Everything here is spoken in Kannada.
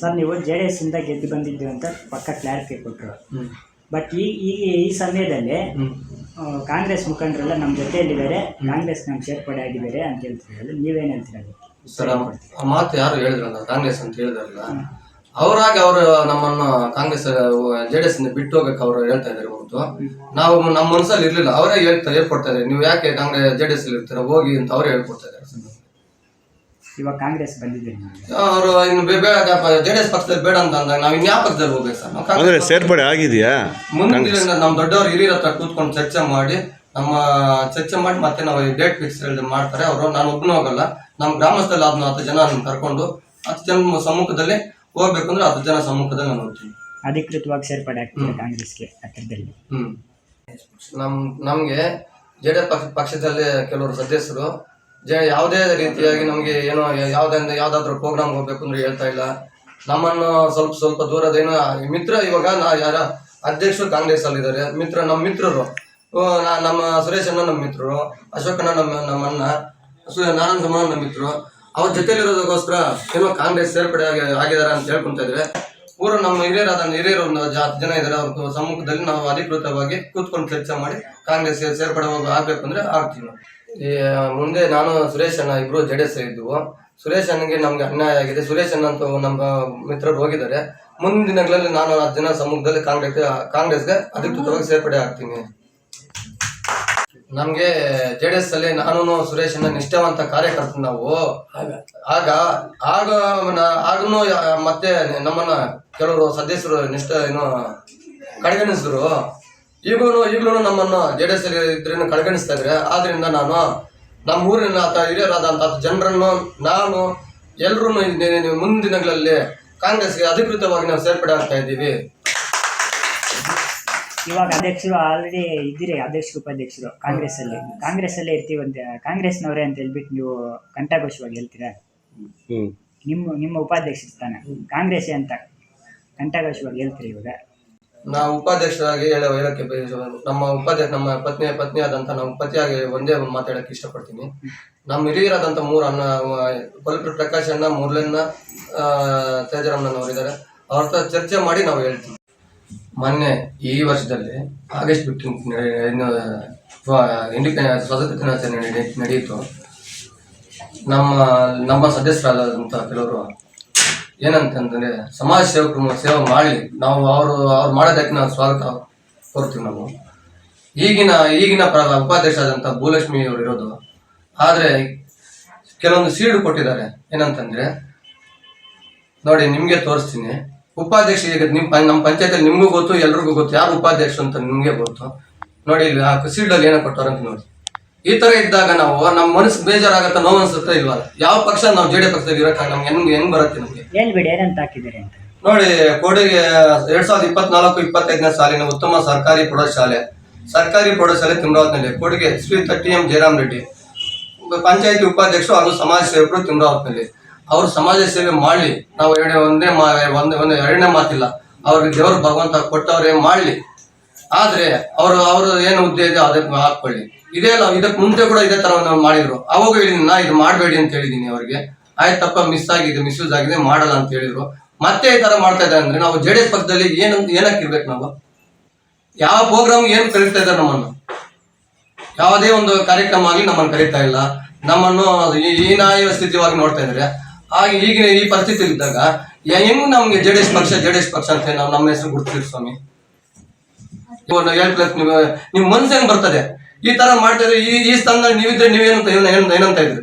ಸರ್ ನೀವು ಜೆ ಡಿ ಎಸ್ ಇಂದ ಗೆದ್ದು ಬಂದಿದ್ದು ಅಂತ ಪಕ್ಕ ಕ್ಲಾರಿಟಿ ಕೊಟ್ಟರು ಬಟ್ ಈ ಈ ಈ ಸಮಯದಲ್ಲಿ ಕಾಂಗ್ರೆಸ್ ಮುಖಂಡರೆಲ್ಲ ನಮ್ಮ ಜೊತೆಯಲ್ಲಿದ್ದಾರೆ ಕಾಂಗ್ರೆಸ್ ನಮ್ಮ ಸೇರ್ಪಡೆ ಆಗಿದ್ದಾರೆ ಅಂತ ಹೇಳ್ತಿದ್ದಾರೆ. ನೀವೇನು ಹೇಳ್ತೀರ ಸರ್ ಮಾತು ಯಾರು ಹೇಳಿದ್ರಲ್ಲ ಕಾಂಗ್ರೆಸ್ ಅಂತ ಹೇಳಿದ್ರಲ್ಲ ಅವರಾಗಿ ಅವರು ನಮ್ಮನ್ನು ಕಾಂಗ್ರೆಸ್ ಜೆ ಡಿ ಎಸ್ ಬಿಟ್ಟು ಹೋಗಕ್ಕೆ ಅವರು ಹೇಳ್ತಾ ಇದ್ದಾರೆ ಹೊರತು. ನಾವು ನಮ್ಮ ಮನಸ್ಸಲ್ಲಿ ಇರ್ಲಿಲ್ಲ. ಅವರೇ ಹೇಳ್ತಾ ಹೇಳ್ಕೊಡ್ತಾ ಇದ್ದಾರೆ. ನೀವು ಯಾಕೆ ಕಾಂಗ್ರೆಸ್ ಜೆ ಡಿ ಎಸ್ ಅಲ್ಲಿ ಇರ್ತೀರ? ಹೋಗಿ ಅಂತ ಅವರೇ ಹೇಳ್ಕೊಡ್ತಾ ಇದ್ದಾರೆ. ಇವಾಗ ಕಾಂಗ್ರೆಸ್ ಬಂದಿದ್ದೀರಿ ಅವರು ಇನ್ನು ಬೇ- ಬೇಡ ಜೆ ಡಿ ಎಸ್ ಪಕ್ಷದಲ್ಲಿ ಬೇಡ ಅಂತ ಅಂದಾಗ ನಾವು ಇನ್ಯಾವ ಪಕ್ಷದಲ್ಲಿ ಹೋಗ್ಬೇಕು ಸರ್? ಅಂದರೆ ಸೇರ್ಪಡೆ ಆಗಿದೆಯಾ ಮುಂದಿನ ನಮ್ಮ ದೊಡ್ಡವರು ಹಿರಿಯರ ಹತ್ರ ಕೂತ್ಕೊಂಡು ಚರ್ಚೆ ಮಾಡಿ ನಮ್ಮ ಚರ್ಚೆ ಮಾಡಿ ಮತ್ತೆ ನಾವು ಡೇಟ್ ಫಿಕ್ಸ್ ಮಾಡ್ತಾರೆ. ಅವರು ನಾನು ಒಬ್ಬನು ಹೋಗಲ್ಲ ನಮ್ಮ ಗ್ರಾಮಸ್ಥರಲ್ಲಿ ಅದನ್ನ ಹತ್ತು ಜನ ಕರ್ಕೊಂಡು ಹತ್ತು ಜನ ಸಮ್ಮುಖದಲ್ಲಿ ಹೋಗ್ಬೇಕು ಅಂದ್ರೆ ಹತ್ತು ಜನ ಸಮ್ಮುಖದಲ್ಲಿ ನಾನು ಹೋಗ್ತೀನಿ ಅಧಿಕೃತವಾಗಿ ಸೇರ್ಪಡೆ ಆಗ್ತದೆ ಕಾಂಗ್ರೆಸ್ಗೆ ಹತ್ತಿರದಲ್ಲಿ ಹ್ಮ್. ನಮ್ ನಮ್ಗೆ ಜೆ ಡಿ ಪಕ್ಷ ಪಕ್ಷದಲ್ಲಿ ಕೆಲವರು ಸದಸ್ಯರು ಜೆ ಯಾವುದೇ ರೀತಿಯಾಗಿ ನಮಗೆ ಏನೋ ಯಾವ್ದಿಂದ ಯಾವ್ದಾದ್ರು ಪ್ರೋಗ್ರಾಮ್ ಹೋಗ್ಬೇಕು ಅಂದ್ರೆ ಹೇಳ್ತಾ ಇಲ್ಲ. ನಮ್ಮನ್ನು ಸ್ವಲ್ಪ ಸ್ವಲ್ಪ ದೂರದೇನು ಮಿತ್ರ ಇವಾಗ ನಾ ಯಾರ ಅಧ್ಯಕ್ಷರು ಕಾಂಗ್ರೆಸ್ ಅಲ್ಲಿ ಇದ್ದಾರೆ ಮಿತ್ರ ನಮ್ಮ ಮಿತ್ರರು ನಮ್ಮ ಸುರೇಶ್ ಅಣ್ಣ ನಮ್ಮ ಮಿತ್ರರು ಅಶೋಕಣ್ಣ ನಮ್ಮ ನಮ್ಮ ಅಣ್ಣ ನಾರಾಯಣ ಸಮ ನಮ್ಮ ಮಿತ್ರರು. ಅವ್ರ ಜೊತೆಲಿರೋದಕ್ಕೋಸ್ಕರ ಏನೋ ಕಾಂಗ್ರೆಸ್ ಸೇರ್ಪಡೆ ಆಗಿ ಆಗಿದ್ದಾರೆ ಅಂತ ಹೇಳ್ಕೊಂತ ಇದ್ರೆ ಊರು ನಮ್ಮ ಹಿರಿಯರಾದ ಹಿರಿಯರು ಒಂದು ಜ- ಹತ್ತು ಜನ ಇದ್ದಾರೆ ಅವ್ರ ಸಮ್ಮುಖದಲ್ಲಿ ನಾವು ಅಧಿಕೃತವಾಗಿ ಕೂತ್ಕೊಂಡು ಚರ್ಚೆ ಮಾಡಿ ಕಾಂಗ್ರೆಸ್ ಸೇರ್ಪಡೆ ಹೋಗಿ, ಆಗ್ಬೇಕು ಅಂದ್ರೆ ಆಗ್ತೀವಿ. ಈ ಮುಂದೆ ನಾನು ಸುರೇಶ್ ಅಣ್ಣ ಇಬ್ರು ಜೆ ಡಿ ಎಸ್ ಇದ್ವು ಸುರೇಶ್ ಅಣ್ಣಗೆ ನಮ್ಗೆ ಅನ್ಯಾಯ ಆಗಿದೆ. ಸುರೇಶ್ ಅಣ್ಣ ಅಂತ ನಮ್ಮ ಮಿತ್ರರು ಹೋಗಿದ್ದಾರೆ. ಮುಂದಿನ ದಿನಗಳಲ್ಲಿ ನಾನು ಹತ್ತು ಜನ ಸಮ್ಮುಖದಲ್ಲಿ ಕಾಂಗ್ರೆಸ್, ಕಾಂಗ್ರೆಸ್ಗೆ ಅಧಿಕೃತವಾಗಿ ಸೇರ್ಪಡೆ ಆಗ್ತೀನಿ. ನಮ್ಗೆ ಜೆ ಡಿ ಎಸ್ ಅಲ್ಲಿ ನಾನು ಸುರೇಶ್ ನಿಷ್ಠಾವಂತ ಕಾರ್ಯಕರ್ತ ನಾವು. ಆಗ? ಆಗ ಆಗೂ ಆಗನು ಮತ್ತೆ ನಮ್ಮನ್ನ ಕೆಲವರು ಸದಸ್ಯರು ನಿಷ್ಠ ಏನು ಕಡೆಗಣಿಸಿದ್ರು. ಈಗೂ ಈಗಲೂ ನಮ್ಮನ್ನು ಜೆ ಡಿ ಎಸ್ ಅಲ್ಲಿ ಇದ್ರೇನು ಕಡೆಗಣಿಸ್ತಾ ಇದ್ರೆ. ಆದ್ರಿಂದ ನಾನು ನಮ್ಮ ಊರಿನ ಆತ ಹಿರಿಯರಾದಂತ ಜನರನ್ನು ನಾನು ಎಲ್ಲರೂ ಮುಂದಿನ ದಿನಗಳಲ್ಲಿ ಕಾಂಗ್ರೆಸ್ಗೆ ಅಧಿಕೃತವಾಗಿ ನಾವು ಸೇರ್ಪಡೆ ಆಗ್ತಾ ಇದ್ದೀವಿ. ಇವಾಗ ಅಧ್ಯಕ್ಷರು ಆಲ್ರೆಡಿ ಇದ್ದೀರಿ ಅಧ್ಯಕ್ಷರು ಉಪಾಧ್ಯಕ್ಷರು ಕಾಂಗ್ರೆಸ್ ಅಲ್ಲಿ ಕಾಂಗ್ರೆಸ್ ಅಲ್ಲೇ ಇರ್ತೀವಿ ಅಂತ ಕಾಂಗ್ರೆಸ್ನವರೇ ಅಂತ ಹೇಳ್ಬಿಟ್ಟು ನೀವು ಕಂಠಘೋಷವಾಗಿ ಹೇಳ್ತೀರಾ? ನಿಮ್ಮ ನಿಮ್ಮ ಉಪಾಧ್ಯಕ್ಷ ಸ್ಥಾನ ಕಾಂಗ್ರೆಸ್ ಅಂತ ಕಂಠಘೋಷವಾಗಿ ಹೇಳ್ತೀರಿ ಇವಾಗ? ನಾವು ಉಪಾಧ್ಯಕ್ಷರಾಗಿ ಹೇಳ ಹೇಳಕ್ಕೆ ನಮ್ಮ ಉಪಾಧ್ಯಕ್ಷ ನಮ್ಮ ಪತ್ನಿ ಪತ್ನಿ ಆದಂತ ನಮ್ಮ ಪತಿಯಾಗಿ ಒಂದೇ ಒಂದು ಮಾತಾಡಕ್ಕೆ ಇಷ್ಟಪಡ್ತೀನಿ ನಮ್ಮ ಹಿರಿಯರಾದಂತ ಮೂರು ಅಣ್ಣ ಕೊಲ್ಪಿ ಪ್ರಕಾಶ್ ಅಣ್ಣ ಮುರ್ಲಣ್ಣ ತೇಜರಮ್ಮನವರು ಇದ್ದಾರೆ ಅವ್ರ ಹತ್ರ ಚರ್ಚೆ ಮಾಡಿ ನಾವು ಹೇಳ್ತೀವಿ. ಮೊನ್ನೆ ಈ ವರ್ಷದಲ್ಲಿ ಆಗಸ್ಟ್ ಫಿಫ್ಟೀನ್ ಇಂಡಿಪೆಂಡೆನ್ಸ್ ಸ್ವತಂತ್ರ ದಿನಾಚರಣೆ ನಡೆ- ನಡೆಯಿತು. ನಮ್ಮ ನಮ್ಮ ಸದಸ್ಯರಾದಂಥ ಕೆಲವರು ಏನಂತಂದ್ರೆ ಸಮಾಜ ಸೇವಕರು ಸೇವೆ ಮಾಡಲಿ ನಾವು ಅವರು, ಅವ್ರು ಮಾಡೋದಕ್ಕೆ ನಾವು ಸ್ವಾಗತ ಕೋರ್ತೀವಿ ನಾವು. ಈಗಿನ ಈಗಿನ ಪ್ರ ಉಪಾಧ್ಯಕ್ಷ ಆದಂಥ ಭೂಲಕ್ಷ್ಮಿ ಅವರು ಇರೋದು. ಆದರೆ ಕೆಲವೊಂದು ಸೀಡು ಕೊಟ್ಟಿದ್ದಾರೆ. ಏನಂತಂದ್ರೆ, ನೋಡಿ, ನಿಮಗೆ ತೋರಿಸ್ತೀನಿ. ಉಪಾಧ್ಯಕ್ಷ ಈಗ ನಿಮ್ಮ ನಮ್ಮ ಪಂಚಾಯತಲ್ಲಿ ನಿಮಗೂ ಗೊತ್ತು ಎಲ್ರಿಗೂ ಗೊತ್ತು. ಯಾರು ಉಪಾಧ್ಯಕ್ಷ ಅಂತ ನಿಮಗೆ ಗೊತ್ತು? ನೋಡಿ ಇಲ್ಲಿ ಆ ಸೀಲ್ಡಲ್ಲಿ ಏನೋ ಕೊಟ್ಟಾರಂತ ನೋಡಿ. ಈ ತರ ಇದ್ದಾಗ ನಾವು ನಮ್ಮ ಮನಸ್ಸು ಬೇಜಾರಾಗತ್ತ ನೋವು ಅನ್ಸುತ್ತೆ ಇಲ್ವಾ? ಯಾವ ಪಕ್ಷ ನಾವು ಜೆ ಡಿ ಪಕ್ಷದಲ್ಲಿ ಇರೋಕ್ಕಾಗ ನಮ್ಗೆ ಹೆಂಗ್ ಹೆಂಗ್ ಬರುತ್ತೆ ನಮಗೆ? ಹೇಳ್ಬಿಡಿ ಏನಂತ ಹಾಕಿದ್ದೀರಿ ಅಂತ. ನೋಡಿ ಕೋಡಿಗೆ ಎರಡ್ ಸಾವಿರದ ಇಪ್ಪತ್ನಾಲ್ಕು ಇಪ್ಪತ್ತೈದನೇ ಸಾಲಿನ ಉತ್ತಮ ಸರ್ಕಾರಿ ಪ್ರೌಢಶಾಲೆ ಸರ್ಕಾರಿ ಪ್ರೌಢಶಾಲೆ ತಿಮ್ರಾವತ್ನಲ್ಲಿ ಕೊಡುಗೆ ಶ್ರೀ ಟಿ ಎಂ ಜಯರಾಮ್ ರೆಡ್ಡಿ ಪಂಚಾಯತಿ ಉಪಾಧ್ಯಕ್ಷರು ಹಾಗೂ ಸಮಾಜ ಸೇವಕರು ತಿಮ್ರಾವತ್ನಲ್ಲಿ. ಅವರು ಸಮಾಜ ಸೇವೆ ಮಾಡಲಿ. ನಾವು ಎರಡನೇ ಒಂದೇ ಮಾ ಒಂದೇ ಒಂದು ಎರಡನೇ ಮಾತಿಲ್ಲ. ಅವ್ರಿಗೆ ದೇವರು ಭಗವಂತ ಕೊಟ್ಟವ್ರೆ ಮಾಡಲಿ. ಆದರೆ ಅವರು ಅವರು ಏನು ಹುದ್ದೆ ಇದೆ ಅದಕ್ಕೆ ಹಾಕೊಳ್ಳಿ ಇದೇ ಅಲ್ಲ ಇದಕ್ಕೆ ಮುಂದೆ ಕೂಡ ಇದೇ ತರ ನಾವು ಮಾಡಿದ್ರು. ಅವಾಗ ಹೇಳಿದ್ದೀನಿ ನಾ ಇದು ಮಾಡಬೇಡಿ ಅಂತ ಹೇಳಿದೀನಿ ಅವರಿಗೆ. ತಪ್ಪ ಮಿಸ್ ಆಗಿದೆ ಮಿಸ್ಯೂಸ್ ಆಗಿದೆ, ಮಾಡಲ್ಲ ಅಂತ ಹೇಳಿದ್ರು. ಮತ್ತೆ ಈ ತರ ಮಾಡ್ತಾ ಇದ್ದಾರೆ ಅಂದರೆ ನಾವು ಜೆ ಡಿ ಎಸ್ ಪಕ್ಷದಲ್ಲಿ ಏನು ಏನಕ್ಕೆ ಇರ್ಬೇಕು ನಾವು? ಯಾವ ಪ್ರೋಗ್ರಾಮ್ ಏನು ಕರೀತಾ ಇದ್ದಾರೆ ನಮ್ಮನ್ನು? ಯಾವುದೇ ಒಂದು ಕಾರ್ಯಕ್ರಮ ಆಗಲಿ ನಮ್ಮನ್ನು ಕರೀತಾ ಇಲ್ಲ. ನಮ್ಮನ್ನು ಈ- ಹೀನಾಯ ಸ್ಥಿತಿವಾಗಿ ನೋಡ್ತಾ ಇದ್ದಾರೆ. ಹಾಗೆ ಈಗಿನ ಈ ಪರಿಸ್ಥಿತಿ ಇದ್ದಾಗ ಹೆಂಗ್ ನಮ್ಗೆ ಜೆ ಡಿ ಎಸ್ ಪಕ್ಷ ಜೆ ಡಿ ಎಸ್ ಪಕ್ಷ ಅಂತ ನಾವು ನಮ್ಮ ಹೆಸರು ಗುರುತಿರಿ ಸ್ವಾಮಿ? ಪ್ಲಸ್ ನೀವು ನಿಮ್ ಮನ್ಸು ಹೆಂಗ್ ಬರ್ತದೆ? ಈ ತರ ಮಾಡ್ತಿದ್ರೆ ಈ ಈ ಸ್ಥಾನದಲ್ಲಿ ನೀವಿದ್ರೆ ನೀವೇನಂತ ಏನ್- ಏನ್- ಏನಂತ ಇದ್ರಿ?